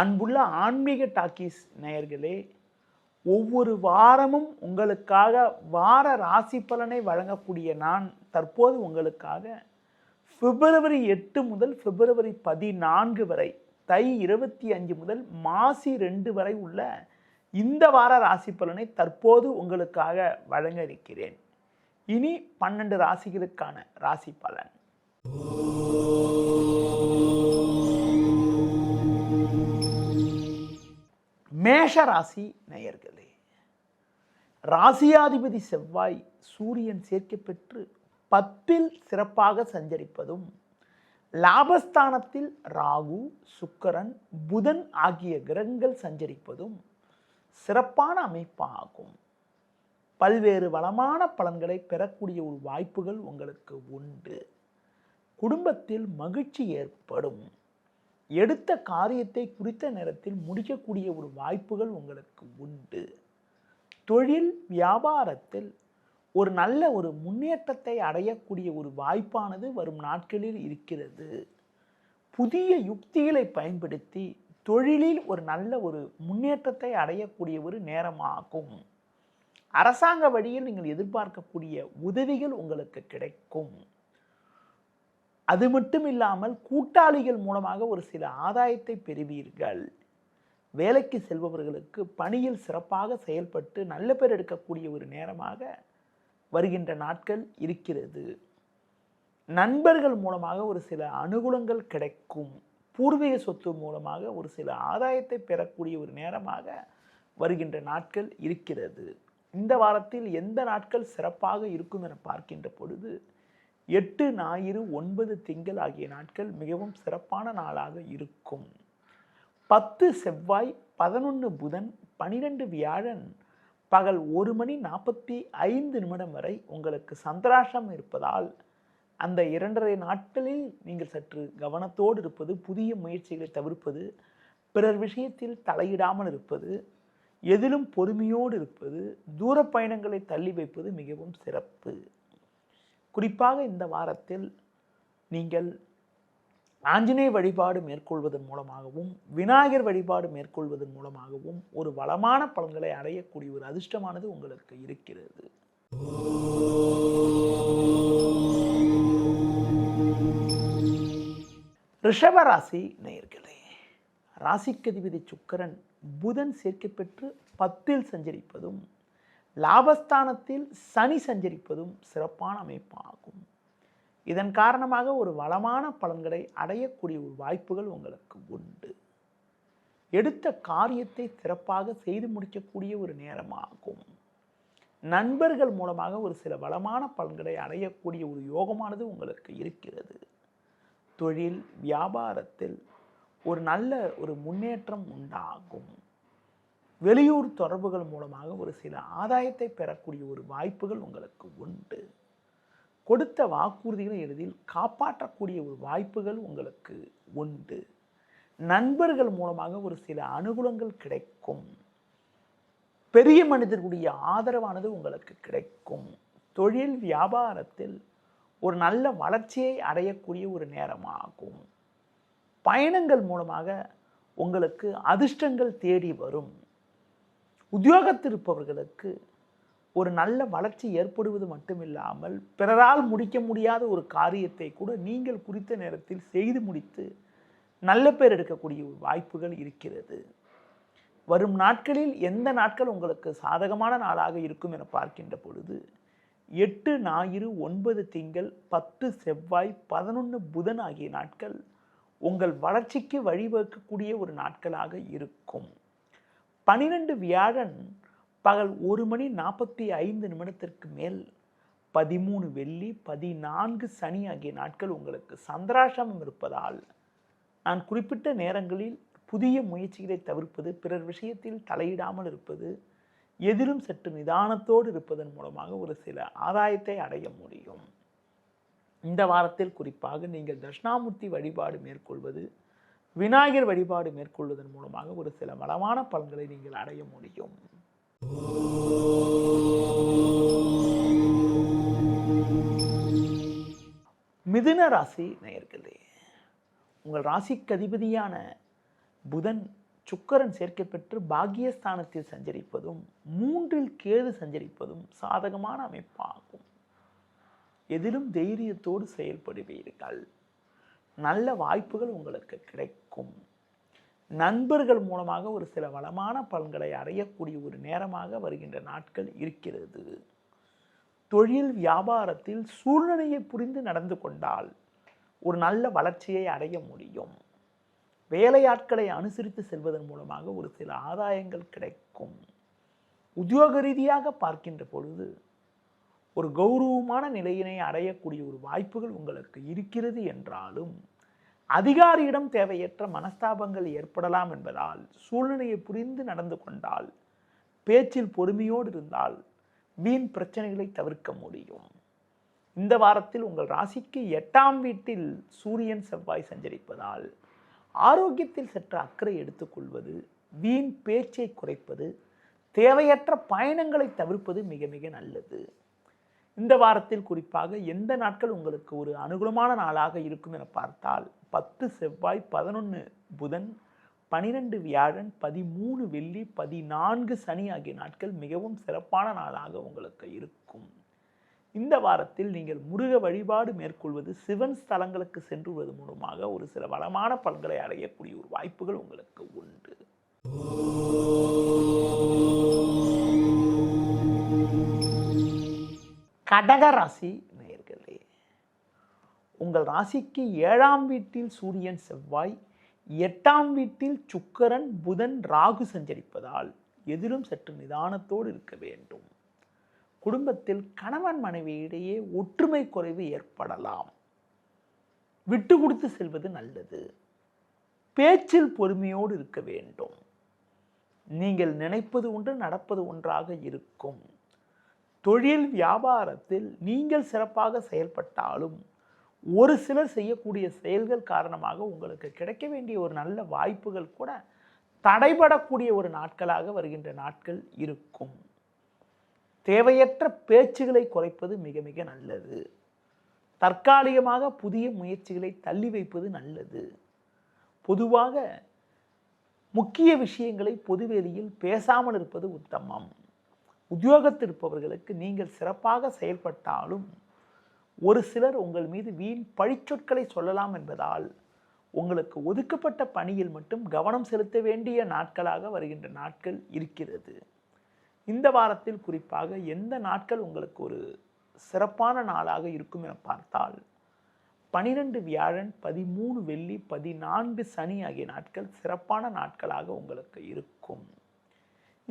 அன்புள்ள ஆன்மீக டாக்கீஸ் நேயர்களே ஒவ்வொரு வாரமும் உங்களுக்காக வார ராசி பலனை வழங்கக்கூடிய நான் தற்போது உங்களுக்காக பிப்ரவரி எட்டு முதல் பிப்ரவரி பதினான்கு வரை தை இருபத்தி அஞ்சு முதல் மாசி ரெண்டு வரை உள்ள இந்த வார ராசி பலனை தற்போது உங்களுக்காக வழங்க இருக்கிறேன். இனி பன்னெண்டு ராசிகளுக்கான ராசி பலன். மேஷ ராசி நேயர்களே ராசியாதிபதி செவ்வாய் சூரியன் சேர்க்கை பெற்று பத்தில் சிறப்பாக சஞ்சரிப்பதும் லாபஸ்தானத்தில் ராகு சுக்கரன் புதன் ஆகிய கிரகங்கள் சஞ்சரிப்பதும் சிறப்பான அமைப்பாகும். பல்வேறு வளமான பலன்களை பெறக்கூடிய ஒரு வாய்ப்புகள் உங்களுக்கு உண்டு. குடும்பத்தில் மகிழ்ச்சி ஏற்படும். எடுத்த காரியத்தை குறித்த நேரத்தில் முடிக்கக்கூடிய ஒரு வாய்ப்புகள் உங்களுக்கு உண்டு. தொழில் வியாபாரத்தில் ஒரு நல்ல ஒரு முன்னேற்றத்தை அடையக்கூடிய ஒரு வாய்ப்பானது வரும் நாட்களில் இருக்கிறது. புதிய யுக்திகளை பயன்படுத்தி தொழிலில் ஒரு நல்ல ஒரு முன்னேற்றத்தை அடையக்கூடிய ஒரு நேரமாகும். அரசாங்க வழியில் நீங்கள் எதிர்பார்க்கக்கூடிய உதவிகள் உங்களுக்கு கிடைக்கும். அது மட்டும் இல்லாமல் கூட்டாளிகள் மூலமாக ஒரு சில ஆதாயத்தை பெறுவீர்கள். வேலைக்கு செல்பவர்களுக்கு பணியில் சிறப்பாக செயல்பட்டு நல்ல பேர் எடுக்கக்கூடிய ஒரு நேரமாக வருகின்ற நாட்கள் இருக்கிறது. நண்பர்கள் மூலமாக ஒரு சில அனுகூலங்கள் கிடைக்கும். பூர்வீக சொத்து மூலமாக ஒரு சில ஆதாயத்தை பெறக்கூடிய ஒரு நேரமாக வருகின்ற நாட்கள் இருக்கிறது. இந்த வாரத்தில் எந்த நாட்கள் சிறப்பாக இருக்கும் என பார்க்கின்ற பொழுது எட்டு ஞாயிறு ஒன்பது திங்கள் ஆகிய நாட்கள் மிகவும் சிறப்பான நாளாக இருக்கும். பத்து செவ்வாய் பதினொன்று புதன் பனிரெண்டு வியாழன் பகல் ஒரு மணி நாற்பத்தி ஐந்து நிமிடம் வரை உங்களுக்கு சந்திராசம் இருப்பதால் அந்த இரண்டரை நாட்களில் நீங்கள் சற்று கவனத்தோடு இருப்பது புதிய முயற்சிகளை தவிர்ப்பது பிறர் விஷயத்தில் தலையிடாமல் இருப்பது எதிலும் பொறுமையோடு இருப்பது தூர பயணங்களை தள்ளி வைப்பது மிகவும் சிறப்பு. குறிப்பாக இந்த வாரத்தில் நீங்கள் ஆஞ்சநேய வழிபாடு மேற்கொள்வதன் மூலமாகவும் விநாயகர் வழிபாடு மேற்கொள்வதன் மூலமாகவும் ஒரு வளமான பலன்களை அடையக்கூடிய ஒரு அதிர்ஷ்டமானது உங்களுக்கு இருக்கிறது. ரிஷபராசி நேர்களே ராசிக்கதிபதி சுக்கரன் புதன் சேர்க்கை பெற்று பத்தில் சஞ்சரிப்பதும் லாபஸ்தானத்தில் சனி சஞ்சரிப்பதும் சிறப்பான அமைப்பாகும். இதன் காரணமாக ஒரு வளமான பலன்களை அடையக்கூடிய ஒரு வாய்ப்புகள் உங்களுக்கு உண்டு. எடுத்த காரியத்தை சிறப்பாக செய்து முடிக்கக்கூடிய ஒரு நேரமாகும். நண்பர்கள் மூலமாக ஒரு சில வளமான பலன்களை அடையக்கூடிய ஒரு யோகமானது உங்களுக்கு இருக்கிறது. தொழில் வியாபாரத்தில் ஒரு நல்ல ஒரு முன்னேற்றம் உண்டாகும். வெளியூர் தொடர்புகள் மூலமாக ஒரு சில ஆதாயத்தை பெறக்கூடிய ஒரு வாய்ப்புகள் உங்களுக்கு உண்டு. கொடுத்த வாக்குறுதிகளை எளிதில் காப்பாற்றக்கூடிய ஒரு வாய்ப்புகள் உங்களுக்கு உண்டு. நண்பர்கள் மூலமாக ஒரு சில அனுகூலங்கள் கிடைக்கும். பெரிய மனிதர்களுடைய ஆதரவானது உங்களுக்கு கிடைக்கும். தொழில் வியாபாரத்தில் ஒரு நல்ல வளர்ச்சியை அடையக்கூடிய ஒரு நேரமாகும். பயணங்கள் மூலமாக உங்களுக்கு அதிர்ஷ்டங்கள் தேடி வரும். உத்தியோகத்திருப்பவர்களுக்கு ஒரு நல்ல வளர்ச்சி ஏற்படுவது மட்டுமில்லாமல் பிறரால் முடிக்க முடியாத ஒரு காரியத்தை கூட நீங்கள் குறித்த நேரத்தில் செய்து முடித்து நல்ல பேர் எடுக்கக்கூடிய ஒரு வாய்ப்புகள் இருக்கிறது. வரும் நாட்களில் எந்த நாட்கள் உங்களுக்கு சாதகமான நாளாக இருக்கும் என பார்க்கின்ற பொழுது எட்டு ஞாயிறு ஒன்பது திங்கள் பத்து செவ்வாய் பதினொன்று புதன் ஆகிய நாட்கள் உங்கள் வளர்ச்சிக்கு வழிவகுக்கக்கூடிய ஒரு நாட்களாக இருக்கும். பனிரெண்டு வியாழன் பகல் ஒரு மணி நாற்பத்தி ஐந்து நிமிடத்திற்கு மேல் பதிமூணு வெள்ளி பதினான்கு சனி ஆகிய நாட்கள் உங்களுக்கு சந்திராசிரமம் இருப்பதால் நான் குறிப்பிட்ட நேரங்களில் புதிய முயற்சிகளை தவிர்ப்பது பிறர் விஷயத்தில் தலையிடாமல் இருப்பது எதிலும் சற்று நிதானத்தோடு இருப்பதன் மூலமாக ஒரு சில ஆதாயத்தை அடைய முடியும். இந்த வாரத்தில் குறிப்பாக நீங்கள் தட்சிணாமூர்த்தி வழிபாடு மேற்கொள்வது விநாயகர் வழிபாடு மேற்கொள்வதன் மூலமாக ஒரு சில வளமான பலன்களை நீங்கள் அடைய முடியும். மிதுன ராசி நேயர்களே உங்கள் ராசிக்கு அதிபதியான புதன் சுக்கரன் சேர்க்கை பெற்று சஞ்சரிப்பதும் மூன்றில் கேது சஞ்சரிப்பதும் சாதகமான அமைப்பாகும். எதிலும் தைரியத்தோடு செயல்படுவீர்கள். நல்ல வாய்ப்புகள் உங்களுக்கு கிடைக்கும். நண்பர்கள் மூலமாக ஒரு சில வளமான பலன்களை அடையக்கூடிய ஒரு நேரமாக வருகின்ற நாட்கள் இருக்கிறது. தொழில் வியாபாரத்தில் சூழ்நிலையை புரிந்து நடந்து கொண்டால் ஒரு நல்ல வளர்ச்சியை அடைய முடியும். வேலையாட்களை அனுசரித்து செல்வதன் மூலமாக ஒரு சில ஆதாயங்கள் கிடைக்கும். உத்தியோக ரீதியாக பார்க்கின்ற பொழுது ஒரு கௌரவமான நிலையினை அடையக்கூடிய ஒரு வாய்ப்புகள் உங்களுக்கு இருக்கிறது என்றாலும் அதிகாரியிடம் தேவையற்ற மனஸ்தாபங்கள் ஏற்படலாம் என்பதால் சூழ்நிலையை புரிந்து நடந்து கொண்டால் பேச்சில் பொறுமையோடு இருந்தால் வீண் பிரச்சனைகளை தவிர்க்க முடியும். இந்த வாரத்தில் உங்கள் ராசிக்கு எட்டாம் வீட்டில் சூரியன் செவ்வாய் சஞ்சரிப்பதால் ஆரோக்கியத்தில் சற்று அக்கறை எடுத்துக்கொள்வது வீண் பேச்சை குறைப்பது தேவையற்ற பயணங்களை தவிர்ப்பது மிக மிக நல்லது. இந்த வாரத்தில் குறிப்பாக எந்த நாட்கள் உங்களுக்கு ஒரு அனுகூலமான நாளாக இருக்கும் என பார்த்தால் பத்து செவ்வாய் பதினொன்று புதன் பனிரெண்டு வியாழன் பதிமூணு வெள்ளி பதினான்கு சனி ஆகிய நாட்கள் மிகவும் சிறப்பான நாளாக உங்களுக்கு இருக்கும். இந்த வாரத்தில் நீங்கள் முருக வழிபாடு மேற்கொள்வது சிவன் ஸ்தலங்களுக்கு சென்றுவது மூலமாக ஒரு சில வளமான பலன்களை அடையக்கூடிய ஒரு வாய்ப்புகள் உங்களுக்கு உண்டு. கடகராசி உங்கள் ராசிக்கு ஏழாம் வீட்டில் சூரியன் செவ்வாய் எட்டாம் வீட்டில் சுக்கரன் புதன் ராகு சஞ்சரிப்பதால் எதிலும் சற்று நிதானத்தோடு இருக்க வேண்டும். குடும்பத்தில் கணவன் மனைவியிடையே ஒற்றுமை குறைவு ஏற்படலாம். விட்டு கொடுத்து செல்வது நல்லது. பேச்சில் பொறுமையோடு இருக்க வேண்டும். நீங்கள் நினைப்பது ஒன்று நடப்பது ஒன்றாக இருக்கும். தொழில் வியாபாரத்தில் நீங்கள் சிறப்பாக செயல்பட்டாலும் ஒரு சிலர் செய்யக்கூடிய செயல்கள் காரணமாக உங்களுக்கு கிடைக்க வேண்டிய ஒரு நல்ல வாய்ப்புகள் கூட தடைபடக்கூடிய ஒரு நாட்களாக வருகின்ற நாட்கள் இருக்கும். தேவையற்ற பேச்சுகளை குறைப்பது மிக மிக நல்லது. தற்காலிகமாக புதிய முயற்சிகளை தள்ளி வைப்பது நல்லது. பொதுவாக முக்கிய விஷயங்களை பொதுவெளியில் பேசாமல் இருப்பது உத்தமம். உத்தியோகத்தில் இருப்பவர்களுக்கு நீங்கள் சிறப்பாக செயல்பட்டாலும் ஒரு சிலர் உங்கள் மீது வீண் பழிச்சொற்களை சொல்லலாம் என்பதால் உங்களுக்கு ஒதுக்கப்பட்ட பணியில் மட்டும் கவனம் செலுத்த வேண்டிய நாட்களாக வருகின்ற நாட்கள் இருக்கிறது. இந்த வாரத்தில் குறிப்பாக எந்த நாட்கள் உங்களுக்கு ஒரு சிறப்பான நாளாக இருக்கும் என பார்த்தால் பனிரெண்டு வியாழன் பதிமூணு வெள்ளி பதினான்கு சனி ஆகிய நாட்கள் சிறப்பான நாட்களாக உங்களுக்கு இருக்கும்.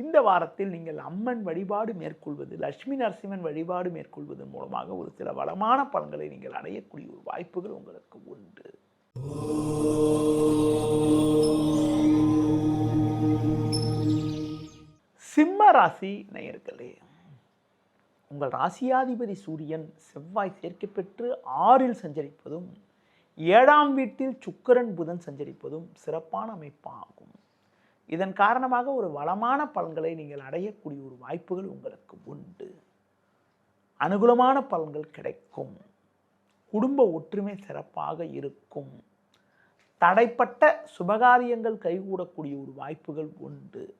இந்த வாரத்தில் நீங்கள் அம்மன் வழிபாடு மேற்கொள்வது லட்சுமி நரசிம்மன் வழிபாடு மேற்கொள்வதன் மூலமாக ஒரு சில வளமான பலன்களை நீங்கள் அடையக்கூடிய ஒரு வாய்ப்புகள் உங்களுக்கு உண்டு. சிம்ம ராசி நேயர்களே உங்கள் ராசியாதிபதி சூரியன் செவ்வாய் சேர்க்கை பெற்று ஆறில் சஞ்சரிப்பதும் ஏழாம் வீட்டில் சுக்கிரன் புதன் சஞ்சரிப்பதும் சிறப்பான அமைப்பாகும். இதன் காரணமாக ஒரு வளமான பலன்களை நீங்கள் அடையக்கூடிய ஒரு வாய்ப்புகள் உங்களுக்கு உண்டு. அனுகூலமான பலன்கள் கிடைக்கும். குடும்ப ஒற்றுமை சிறப்பாக இருக்கும். தடைப்பட்ட சுபகாரியங்கள் கைகூடக்கூடிய ஒரு வாய்ப்புகள் உண்டு.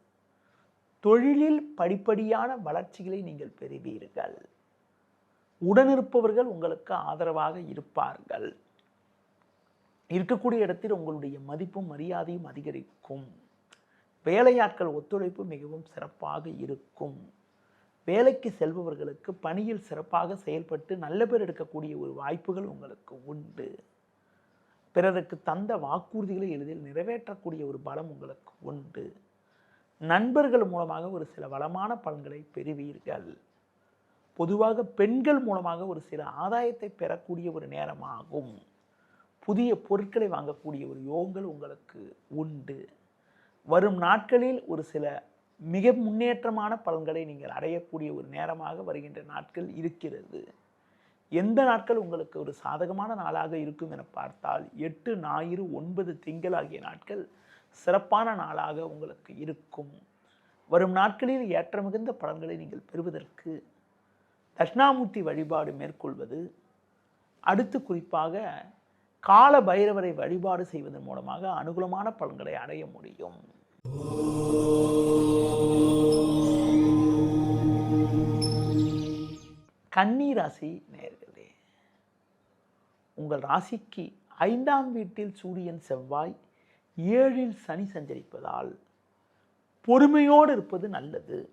தொழிலில் படிப்படியான வளர்ச்சிகளை நீங்கள் பெறுவீர்கள். உடனிருப்பவர்கள் உங்களுக்கு ஆதரவாக இருப்பார்கள். இருக்கக்கூடிய இடத்தில் உங்களுடைய மதிப்பும் மரியாதையும் அதிகரிக்கும். வேலையாட்கள் ஒத்துழைப்பு மிகவும் சிறப்பாக இருக்கும். வேலைக்கு செல்பவர்களுக்கு பணியில் சிறப்பாக செயல்பட்டு நல்ல பேர் எடுக்கக்கூடிய ஒரு வாய்ப்புகள் உங்களுக்கு உண்டு. பிறருக்கு தந்த வாக்குறுதிகளை எளிதில் நிறைவேற்றக்கூடிய ஒரு பலம் உங்களுக்கு உண்டு. நண்பர்கள் மூலமாக ஒரு சில வளமான பலன்களை பெறுவீர்கள். பொதுவாக பெண்கள் மூலமாக ஒரு சில ஆதாயத்தை பெறக்கூடிய ஒரு நேரமாகும். புதிய பொருட்களை வாங்கக்கூடிய ஒரு யோகங்கள் உங்களுக்கு உண்டு. வரும் நாட்களில் ஒரு சில மிக முன்னேற்றமான பலன்களை நீங்கள் அடையக்கூடிய ஒரு நேரமாக வருகின்ற நாட்கள் இருக்கிறது. எந்த நாட்கள் உங்களுக்கு ஒரு சாதகமான நாளாக இருக்கும் என பார்த்தால் எட்டு ஞாயிறு ஒன்பது திங்கள் ஆகிய நாட்கள் சிறப்பான நாளாக உங்களுக்கு இருக்கும். வரும் நாட்களில் ஏற்ற மிகுந்த பலன்களை நீங்கள் பெறுவதற்கு தட்சிணாமூர்த்தி வழிபாடு மேற்கொள்வது அடுத்து குறிப்பாக கால பைரவரை வழிபாடு செய்வதன் மூலமாக அனுகூலமான பலன்களை அடைய முடியும். கன்னி ராசி நேர்களே உங்கள் ராசிக்கு ஐந்தாம் வீட்டில் சூரியன் செவ்வாய் ஏழில் சனி சஞ்சரிப்பதால் பொறுமையோடு இருப்பது நல்லது.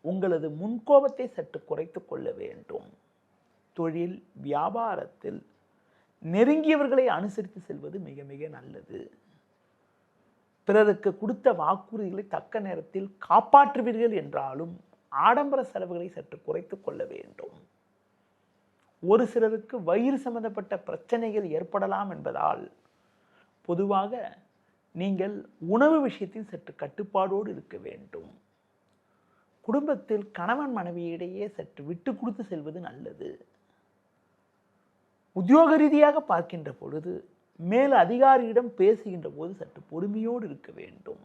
உங்களது முன்கோபத்தை சற்று குறைத்து கொள்ள வேண்டும். தொழில் வியாபாரத்தில் நெருங்கியவர்களை அனுசரித்து செல்வது மிக மிக நல்லது. பிறருக்கு கொடுத்த வாக்குறுதிகளை தக்க நேரத்தில் காப்பாற்றுவீர்கள் என்றாலும் ஆடம்பர செலவுகளை சற்று குறைத்து கொள்ள வேண்டும். ஒரு சிலருக்கு வயிறு சம்பந்தப்பட்ட பிரச்சனைகள் ஏற்படலாம் என்பதால் பொதுவாக நீங்கள் உணவு விஷயத்தில் சற்று கட்டுப்பாடோடு இருக்க வேண்டும். குடும்பத்தில் கணவன் மனைவியிடையே சற்று விட்டு கொடுத்து செல்வது நல்லது. உத்தியோக ரீதியாக பார்க்கின்ற பொழுது மேல் அதிகாரியிடம் பேசுகின்ற போது சற்று பொறுமையோடு இருக்க வேண்டும்.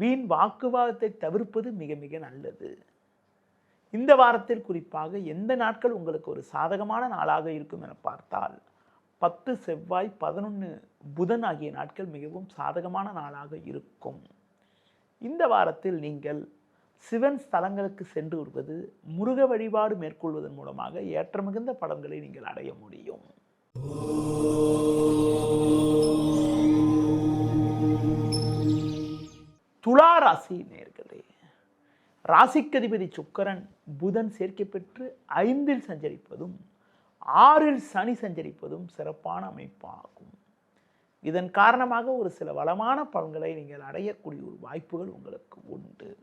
வீண் வாக்குவாதத்தை தவிர்ப்பது மிக மிக நல்லது. இந்த வாரத்தில் குறிப்பாக எந்த நாட்கள் உங்களுக்கு ஒரு சாதகமான நாளாக இருக்கும் என பார்த்தால் பத்து செவ்வாய் பதினொன்று புதன் ஆகிய நாட்கள் மிகவும் சாதகமான நாளாக இருக்கும். இந்த வாரத்தில் நீங்கள் சிவன் ஸ்தலங்களுக்கு சென்று வருவது முருக வழிபாடு மேற்கொள்வதன் மூலமாக ஏற்ற மிகுந்த பலன்களை நீங்கள் அடைய முடியும். ராசி நேர்களே. ராசிக்கதிபதி சுக்கரன் புதன் சேர்க்கை பெற்று ஐந்தில் சஞ்சரிப்பதும் ஆறில் சனி சஞ்சரிப்பதும் சிறப்பான அமைப்பாகும். இதன் காரணமாக ஒரு சில வளமான பலன்களை நீங்கள் அடையக்கூடிய ஒரு வாய்ப்புகள் உங்களுக்கு உண்டு.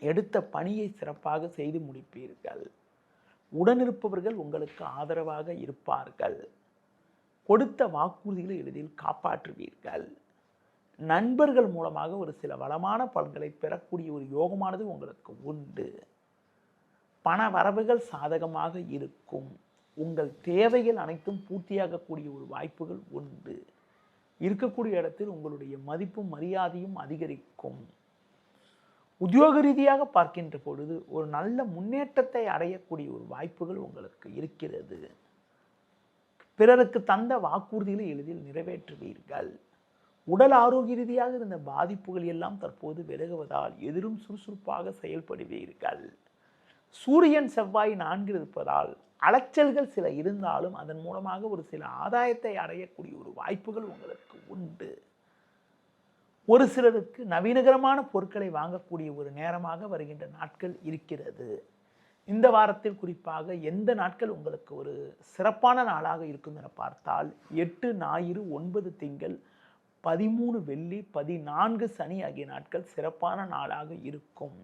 எடுத்த பணியை சிறப்பாக செய்து முடிப்பீர்கள். உடனிருப்பவர்கள் உங்களுக்கு ஆதரவாக இருப்பார்கள். கொடுத்த வாக்குறுதிகளை எளிதில் காப்பாற்றுவீர்கள். நண்பர்கள் மூலமாக ஒரு சில வளமான பலன்களை பெறக்கூடிய ஒரு யோகமானது உங்களுக்கு உண்டு. பண வரவுகள் சாதகமாக இருக்கும். உங்கள் தேவைகள் அனைத்தும் பூர்த்தியாகக்கூடிய ஒரு வாய்ப்புகள் உண்டு. இருக்கக்கூடிய இடத்தில் உங்களுடைய மதிப்பும் மரியாதையும் அதிகரிக்கும். உத்தியோக ரீதியாக பார்க்கின்ற பொழுது ஒரு நல்ல முன்னேற்றத்தை அடையக்கூடிய ஒரு வாய்ப்புகள் உங்களுக்கு இருக்கிறது. பிறருக்கு தந்த வாக்குறுதிகளை எளிதில் நிறைவேற்றுவீர்கள். உடல் ஆரோக்கிய ரீதியாக இருந்த பாதிப்புகள் எல்லாம் தற்போது விலகுவதால் எதிரும் சுறுசுறுப்பாக செயல்படுவீர்கள் சூரியன் செவ்வாய் நான்கு இருப்பதால் அலைச்சல்கள் சில இருந்தாலும் அதன் மூலமாக ஒரு சில ஆதாயத்தை அடையக்கூடிய ஒரு வாய்ப்புகள் உங்களுக்கு உண்டு. ஒரு சிலருக்கு நவீனகரமான பொருட்களை வாங்கக்கூடிய ஒரு நேரமாக வருகின்ற நாட்கள் இருக்கிறது. இந்த வாரத்தில் குறிப்பாக எந்த நாட்கள் உங்களுக்கு ஒரு சிறப்பான நாளாக இருக்கும் என பார்த்தால் எட்டு ஞாயிறு ஒன்பது திங்கள் பதிமூணு வெள்ளி பதினான்கு சனி ஆகிய நாட்கள் சிறப்பான நாளாக இருக்கும்.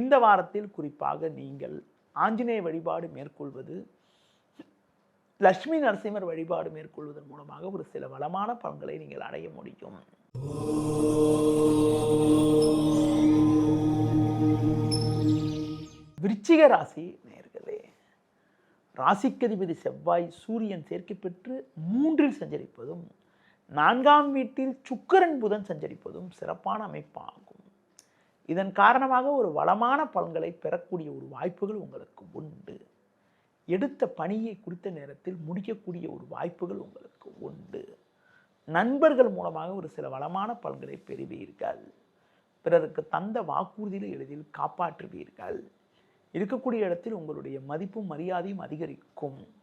இந்த வாரத்தில் குறிப்பாக நீங்கள் ஆஞ்சநேய வழிபாடு மேற்கொள்வது லட்சுமி நரசிம்மர் வழிபாடு மேற்கொள்வதன் மூலமாக ஒரு சில வளமான பலன்களை நீங்கள் அடைய முடியும். விருச்சிக ராசி நேர்களே ராசிக்கதிபதி செவ்வாய் சூரியன் சேர்க்கை பெற்று மூன்றில் சஞ்சரிப்பதும் நான்காம் வீட்டில் சுக்கரன் புதன் சஞ்சரிப்பதும் சிறப்பான அமைப்பாகும். இதன் காரணமாக ஒரு வளமான பலன்களை பெறக்கூடிய ஒரு வாய்ப்புகள் உங்களுக்கு உண்டு. எடுத்த பணியை குறித்த நேரத்தில் முடிக்கக்கூடிய ஒரு வாய்ப்புகள் உங்களுக்கு உண்டு. நண்பர்கள் மூலமாக ஒரு சில வளமான பலன்களை பெறுவீர்கள். பிறருக்கு தந்த வாக்குறுதியில் எளிதில் காப்பாற்றுவீர்கள். இருக்கக்கூடிய இடத்தில் உங்களுடைய மதிப்பும் மரியாதையும் அதிகரிக்கும்.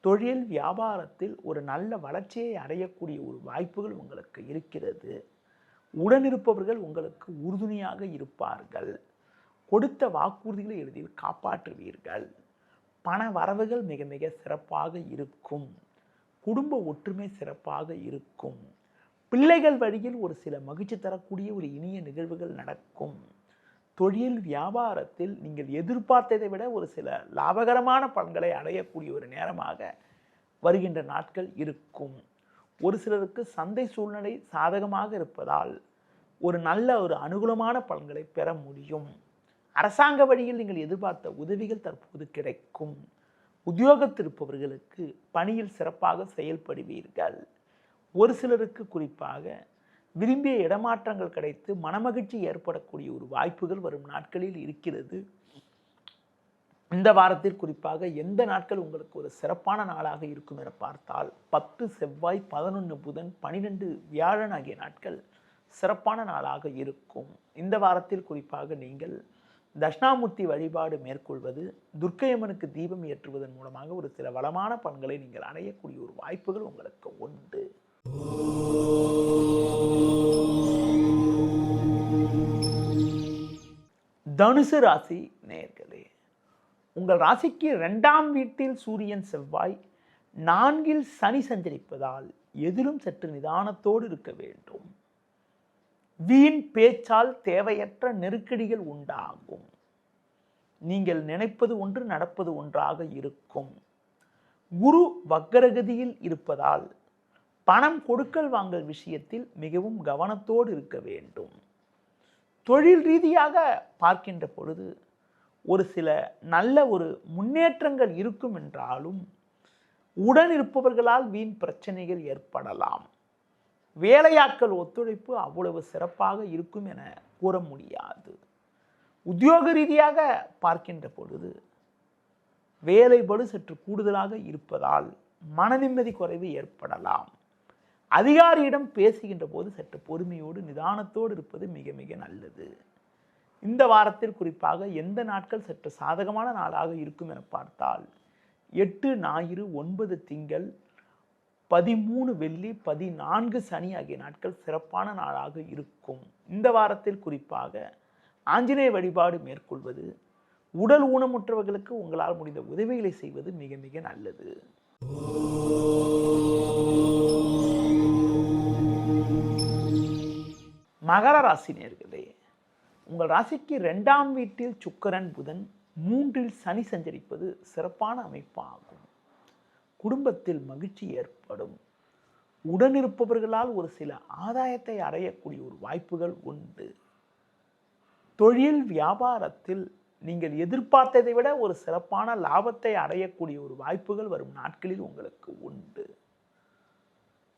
தொழில் வியாபாரத்தில் ஒரு நல்ல வளர்ச்சியை அடையக்கூடிய ஒரு வாய்ப்புகள் உங்களுக்கு இருக்கிறது. உடனிருப்பவர்கள் உங்களுக்கு உறுதுணையாக இருப்பார்கள். கொடுத்த வாக்குறுதிகளை எழுதியில் காப்பாற்றுவீர்கள். பண வரவுகள் மிக மிக சிறப்பாக இருக்கும். குடும்ப ஒற்றுமை சிறப்பாக இருக்கும். பிள்ளைகள் வழியில் ஒரு சில மகிழ்ச்சி தரக்கூடிய ஒரு இனிய நிகழ்வுகள் நடக்கும். தொழில் வியாபாரத்தில் நீங்கள் எதிர்பார்த்ததை விட ஒரு சில லாபகரமான பலன்களை அடையக்கூடிய ஒரு நேரமாக வருகின்ற நாட்கள் இருக்கும். ஒரு சிலருக்கு சந்தை சூழ்நிலை சாதகமாக இருப்பதால் ஒரு நல்ல ஒரு அனுகூலமான பலன்களை பெற முடியும். அரசாங்க வழியில் நீங்கள் எதிர்பார்த்த உதவிகள் தற்போது கிடைக்கும். உத்தியோகத்திருப்பவர்களுக்கு பணியில் சிறப்பாக செயல்படுவீர்கள். ஒரு சிலருக்கு குறிப்பாக விரும்பிய இடமாற்றங்கள் கிடைத்து மனமகிழ்ச்சி ஏற்படக்கூடிய ஒரு வாய்ப்புகள் வரும் நாட்களில் இருக்கிறது. இந்த வாரத்தில் குறிப்பாக எந்த நாட்கள் உங்களுக்கு ஒரு சிறப்பான நாளாக இருக்கும் என பார்த்தால் பத்து செவ்வாய் பதினொன்று புதன் பனிரெண்டு வியாழன் ஆகிய நாட்கள் சிறப்பான நாளாக இருக்கும். இந்த வாரத்தில் குறிப்பாக நீங்கள் தட்சிணாமூர்த்தி வழிபாடு மேற்கொள்வது துர்க்கையம்மனுக்கு தீபம் ஏற்றுவதன் மூலமாக ஒரு சில வளமான பண்களை நீங்கள் அடையக்கூடிய ஒரு வாய்ப்புகள் உங்களுக்கு உண்டு. தனுசு ராசி நேர்களே உங்கள் ராசிக்கு ரெண்டாம் வீட்டில் சூரியன் செவ்வாய் நான்கில் சனி சஞ்சரிப்பதால் எதிலும் சற்று நிதானத்தோடு இருக்க வேண்டும். வீண் பேச்சால் தேவையற்ற நெருக்கடிகள் உண்டாகும். நீங்கள் நினைப்பது ஒன்று நடப்பது ஒன்றாக இருக்கும். குரு வக்கரகதியில் இருப்பதால் பணம் கொடுக்கல் வாங்கல் விஷயத்தில் மிகவும் கவனத்தோடு இருக்க வேண்டும். தொழில் ரீதியாக பார்க்கின்ற பொழுது ஒரு சில நல்ல ஒரு முன்னேற்றங்கள் இருக்கும் என்றாலும் உடன் இருப்பவர்களால் வீண் பிரச்சனைகள் ஏற்படலாம். வேலையாட்கள் ஒத்துழைப்பு அவ்வளவு சிறப்பாக இருக்கும் என கூற முடியாது. உத்தியோக ரீதியாக பார்க்கின்ற பொழுது வேலைபடு சற்று கூடுதலாக இருப்பதால் மன நிம்மதி குறைவு ஏற்படலாம். அதிகாரியிடம் பேசுகின்ற போது சற்று பொறுமையோடு நிதானத்தோடு இருப்பது மிக மிக நல்லது. இந்த வாரத்தில் குறிப்பாக எந்த நாட்கள் சற்று சாதகமான நாளாக இருக்கும் என பார்த்தால் எட்டு ஞாயிறு ஒன்பது திங்கள் பதிமூணு வெள்ளி பதினான்கு சனி ஆகிய நாட்கள் சிறப்பான நாளாக இருக்கும். இந்த வாரத்தில் குறிப்பாக ஆஞ்சநேய வழிபாடு மேற்கொள்வது உடல் ஊனமுற்றவர்களுக்கு உங்களால் முடிந்த உதவிகளை செய்வது மிக மிக நல்லது. மகர ராசி நேர்களே உங்கள் ராசிக்கு ரெண்டாம் வீட்டில் சுக்கரன் புதன் மூன்றில் சனி சஞ்சரிப்பது சிறப்பான அமைப்பாகும். குடும்பத்தில் மகிழ்ச்சி ஏற்படும். உடனிருப்பவர்களால் ஒரு சில ஆதாயத்தை அடையக்கூடிய ஒரு வாய்ப்புகள் உண்டு. தொழில் வியாபாரத்தில் நீங்கள் எதிர்பார்த்ததை விட ஒரு சிறப்பான லாபத்தை அடையக்கூடிய ஒரு வாய்ப்புகள் வரும் நாட்களில் உங்களுக்கு உண்டு.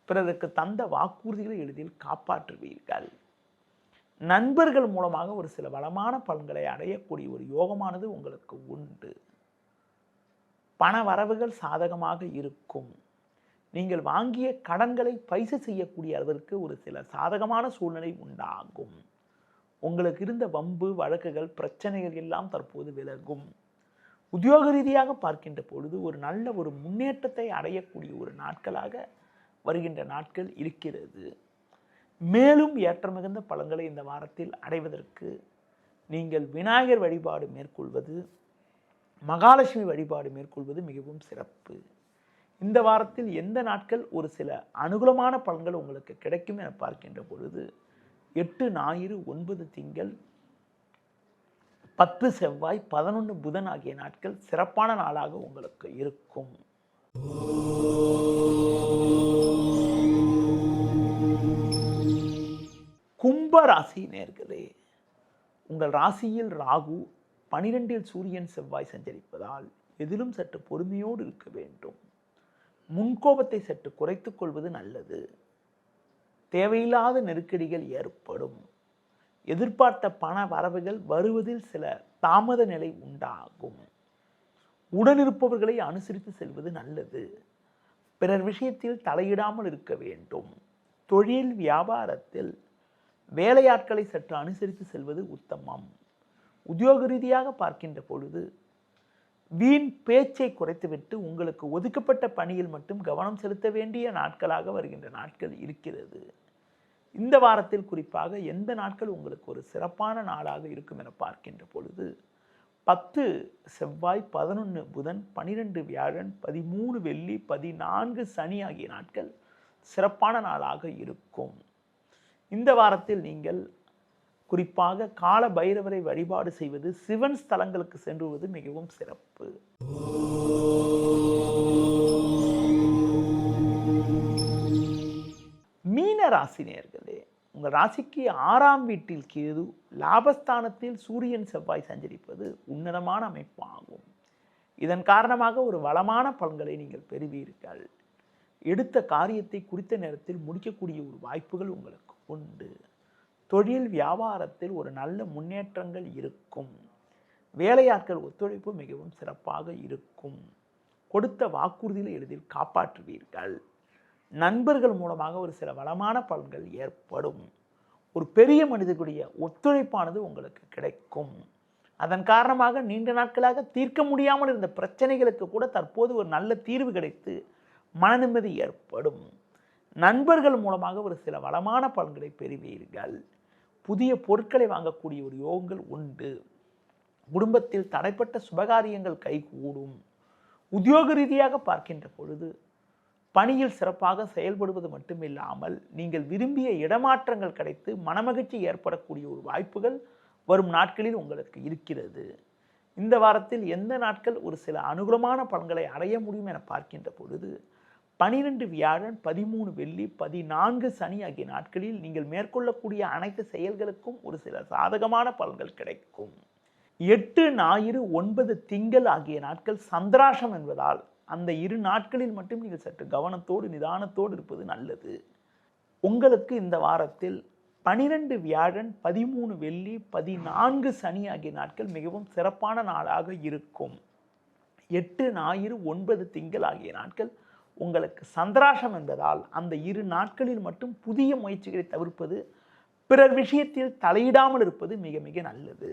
பிறருக்கு தந்த வாக்குறுதிகளை எளிதில் காப்பாற்றுவீர்கள். நண்பர்கள் மூலமாக ஒரு சில வளமான பலன்களை அடையக்கூடிய ஒரு யோகமானது உங்களுக்கு உண்டு. பண வரவுகள் சாதகமாக இருக்கும். நீங்கள் வாங்கிய கடன்களை பைசு செய்யக்கூடிய அளவிற்கு ஒரு சில சாதகமான சூழ்நிலை உண்டாகும். உங்களுக்கு இருந்த வம்பு வழக்குகள் பிரச்சனைகள் எல்லாம் தற்போது விலகும். உத்தியோக ரீதியாக பார்க்கின்ற பொழுது ஒரு நல்ல ஒரு முன்னேற்றத்தை அடையக்கூடிய ஒரு நாட்களாக வருகின்ற நாட்கள் இருக்கிறது. மேலும் ஏற்ற மிகுந்த பலன்களை இந்த வாரத்தில் அடைவதற்கு நீங்கள் விநாயகர் வழிபாடு மேற்கொள்வது மகாலட்சுமி வழிபாடு மேற்கொள்வது மிகவும் சிறப்பு. இந்த வாரத்தில் எந்த நாட்கள் ஒரு சில அனுகூலமான பலன்கள் உங்களுக்கு கிடைக்கும் என பார்க்கின்ற பொழுது எட்டு ஞாயிறு ஒன்பது திங்கள் பத்து செவ்வாய் பதினொன்று புதன் ஆகிய நாட்கள் சிறப்பான நாளாக உங்களுக்கு இருக்கும். கும்பராசி நேர்களே உங்கள் ராசியில் ராகு பனிரெண்டில் சூரியன் செவ்வாய் சஞ்சரிப்பதால் எதிலும் சற்று பொறுமையோடு இருக்க வேண்டும். முன்கோபத்தை சற்று குறைத்துக் கொள்வது நல்லது. தேவையில்லாத நெருக்கடிகள் ஏற்படும். எதிர்பார்த்த பண வரவுகள் வருவதில் சில தாமத நிலை உண்டாகும். உடனிருப்பவர்களை அனுசரித்து செல்வது நல்லது. பிறர் விஷயத்தில் தலையிடாமல் இருக்க வேண்டும். தொழில் வியாபாரத்தில் வேலையாட்களை சற்று அனுசரித்து செல்வது உத்தமம். உத்தியோக ரீதியாக பார்க்கின்ற பொழுது வீண் பேச்சை குறைத்துவிட்டு உங்களுக்கு ஒதுக்கப்பட்ட பணியில் மட்டும் கவனம் செலுத்த வேண்டிய நாட்களாக வருகின்ற நாட்கள் இருக்கிறது. இந்த வாரத்தில் குறிப்பாக எந்த நாட்கள் உங்களுக்கு ஒரு சிறப்பான நாளாக இருக்கும் என பார்க்கின்ற பொழுது பத்து செவ்வாய் பதினொன்று புதன் பனிரெண்டு வியாழன் பதிமூணு வெள்ளி பதினான்கு சனி ஆகிய நாட்கள் சிறப்பான நாளாக இருக்கும். இந்த வாரத்தில் நீங்கள் குறிப்பாக கால பைரவரை வழிபாடு செய்வது சிவன் ஸ்தலங்களுக்கு சென்றுவது மிகவும் சிறப்பு. மீன ராசி நேர்களே உங்கள் ராசிக்கு ஆறாம் வீட்டில் கேது லாபஸ்தானத்தில் சூரியன் செவ்வாய் சஞ்சரிப்பது உன்னதமான அமைப்பாகும். இதன் காரணமாக ஒரு வளமான பலன்களை நீங்கள் பெறுவீர்கள். எடுத்த காரியத்தை குறித்த நேரத்தில் முடிக்கக்கூடிய ஒரு வாய்ப்புகள் உங்களுக்கு உண்டு. தொழில் வியாபாரத்தில் ஒரு நல்ல முன்னேற்றங்கள் இருக்கும். வேலையாட்கள் ஒத்துழைப்பு மிகவும் சிறப்பாக இருக்கும். கொடுத்த வாக்குறுதியில் எளிதில் காப்பாற்றுவீர்கள். நண்பர்கள் மூலமாக ஒரு சில வளமான பலன்கள் ஏற்படும். ஒரு பெரிய மனிதர்களுடைய ஒத்துழைப்பானது உங்களுக்கு கிடைக்கும். அதன் காரணமாக நீண்ட நாட்களாக தீர்க்க முடியாமல் இருந்த பிரச்சனைகளுக்கு கூட தற்போது ஒரு நல்ல தீர்வு கிடைத்து மனநிம்மதி ஏற்படும். நண்பர்கள் மூலமாக ஒரு சில வளமான பலன்களை பெறுவீர்கள். புதிய பொருட்களை வாங்கக்கூடிய ஒரு யோகங்கள் உண்டு. குடும்பத்தில் தடைப்பட்ட சுபகாரியங்கள் கைகூடும். உத்தியோக ரீதியாக பார்க்கின்ற பொழுது பணியில் சிறப்பாக செயல்படுவது மட்டுமில்லாமல் நீங்கள் விரும்பிய இடமாற்றங்கள் கிடைத்து மனமகிழ்ச்சி ஏற்படக்கூடிய ஒரு வாய்ப்புகள் வரும் நாட்களில் உங்களுக்கு இருக்கிறது. இந்த வாரத்தில் எந்த நாட்கள் ஒரு சில அனுகூலமான பலன்களை அடைய முடியும் என பார்க்கின்ற பொழுது பனிரெண்டு வியாழன் பதிமூணு வெள்ளி பதினான்கு சனி ஆகிய நாட்களில் நீங்கள் மேற்கொள்ளக்கூடிய அனைத்து செயல்களுக்கும் ஒரு சில சாதகமான பலன்கள் கிடைக்கும். எட்டு ஞாயிறு ஒன்பது திங்கள் ஆகிய நாட்கள் சந்திராசம் என்பதால் அந்த இரு நாட்களில் மட்டும் நீங்கள் சற்று கவனத்தோடு நிதானத்தோடு இருப்பது நல்லது. உங்களுக்கு இந்த வாரத்தில் பனிரெண்டு வியாழன் பதிமூணு வெள்ளி பதினான்கு சனி ஆகிய நாட்கள் மிகவும் சிறப்பான நாளாக இருக்கும். எட்டு ஞாயிறு ஒன்பது திங்கள் ஆகிய நாட்கள் உங்களுக்கு சந்திராசம் என்பதால் அந்த இரு நாட்களில் மட்டும் புதிய முயற்சிகளை தவிர்ப்பது பிறர் விஷயத்தில் தலையிடாமல் இருப்பது மிக மிக நல்லது.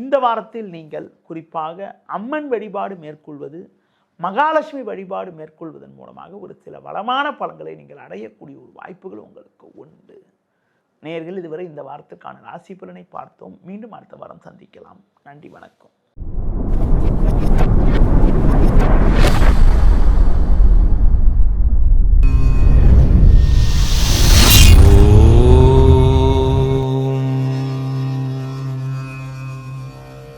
இந்த வாரத்தில் நீங்கள் குறிப்பாக அம்மன் வழிபாடு மேற்கொள்வது மகாலட்சுமி வழிபாடு மேற்கொள்வதன் மூலமாக ஒரு சில வளமான பலன்களை நீங்கள் அடையக்கூடிய ஒரு வாய்ப்புகள் உங்களுக்கு உண்டு. நேர்கள் இதுவரை இந்த வாரத்திற்கான ராசி பலனை பார்த்தோம். மீண்டும் அடுத்த வாரம் சந்திக்கலாம். நன்றி வணக்கம்.